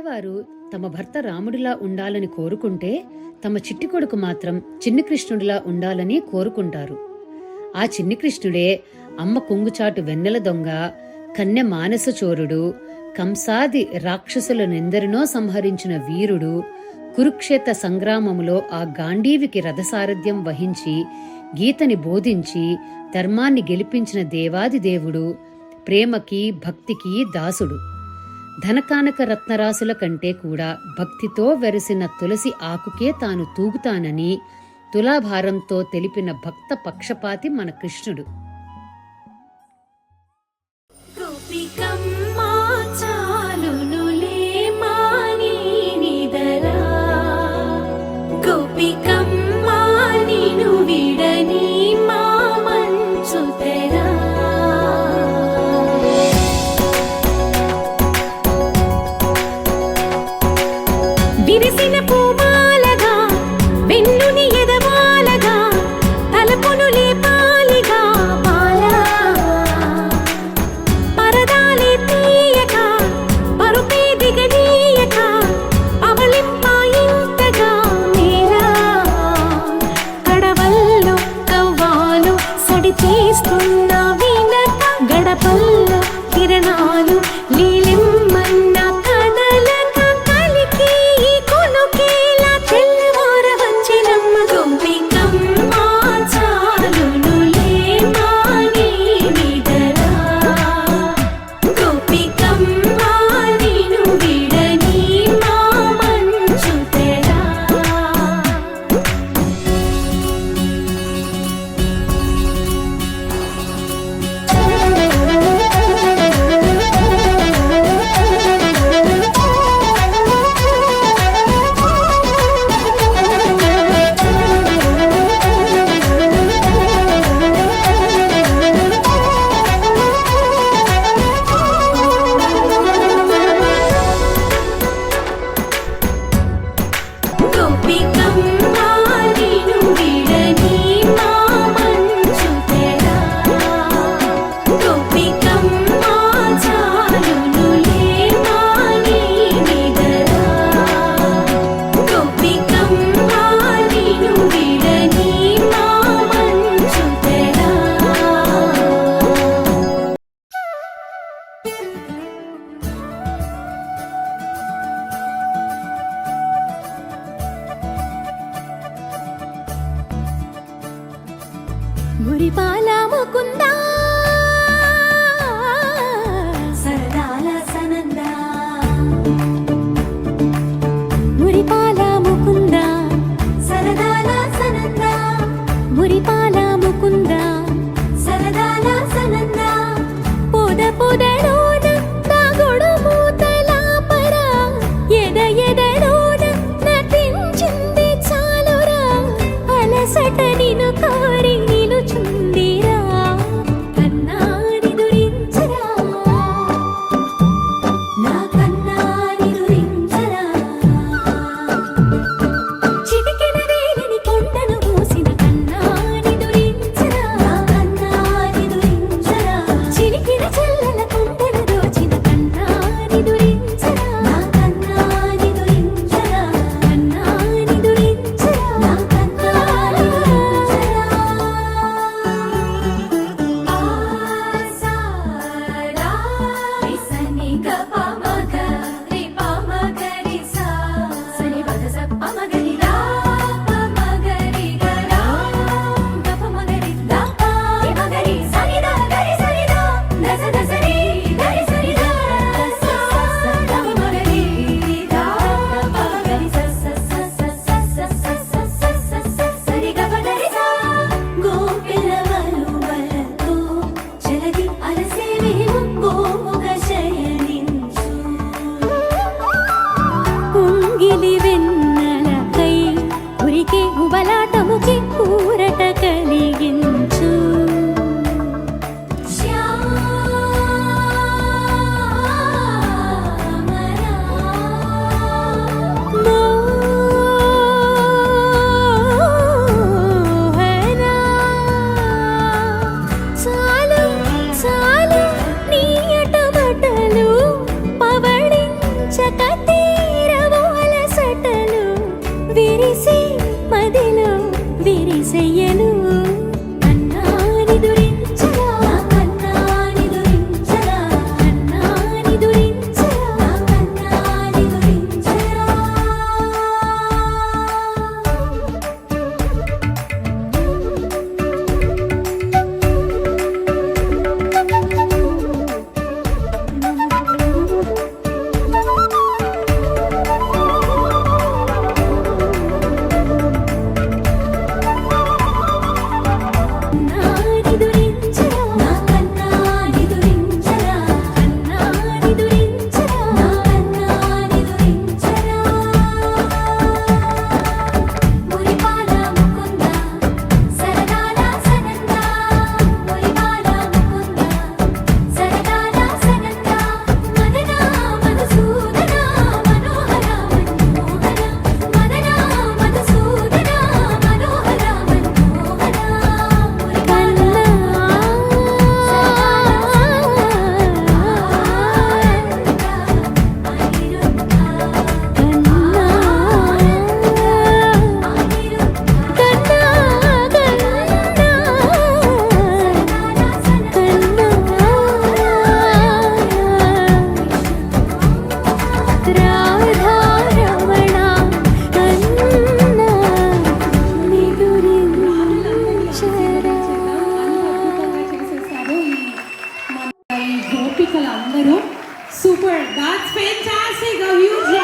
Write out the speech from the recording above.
అమ్మగారు తమ భర్త రాముడిలా ఉండాలని కోరుకుంటే తమ చిట్టి కొడుకు మాత్రం చిన్ని కృష్ణుడిలా ఉండాలని కోరుకుంటారు. ఆ చిన్ని కృష్ణుడే అమ్మ కుంగుచాటు వెన్నెల దొంగ కన్నె మానస చోరుడు కంసాది రాక్షసులనెందరినో సంహరించిన వీరుడు కురుక్షేత్ర సంగ్రామములో ఆ గాంధీవికి రథసారథ్యం వహించి గీతని బోధించి ధర్మాన్ని గెలిపించిన దేవాది దేవుడు ప్రేమకి భక్తికి దాసుడు. ధనకానక రత్నరాశుల కంటే కూడా భక్తితో వెరసిన తులసి ఆకుకే తాను తూగుతానని తులాభారంతో తెలిపిన భక్త పక్షపాతి మన కృష్ణుడు. చేస్తున్న മുറിപാലാമ കുന്ന No. That's fantastic. A huge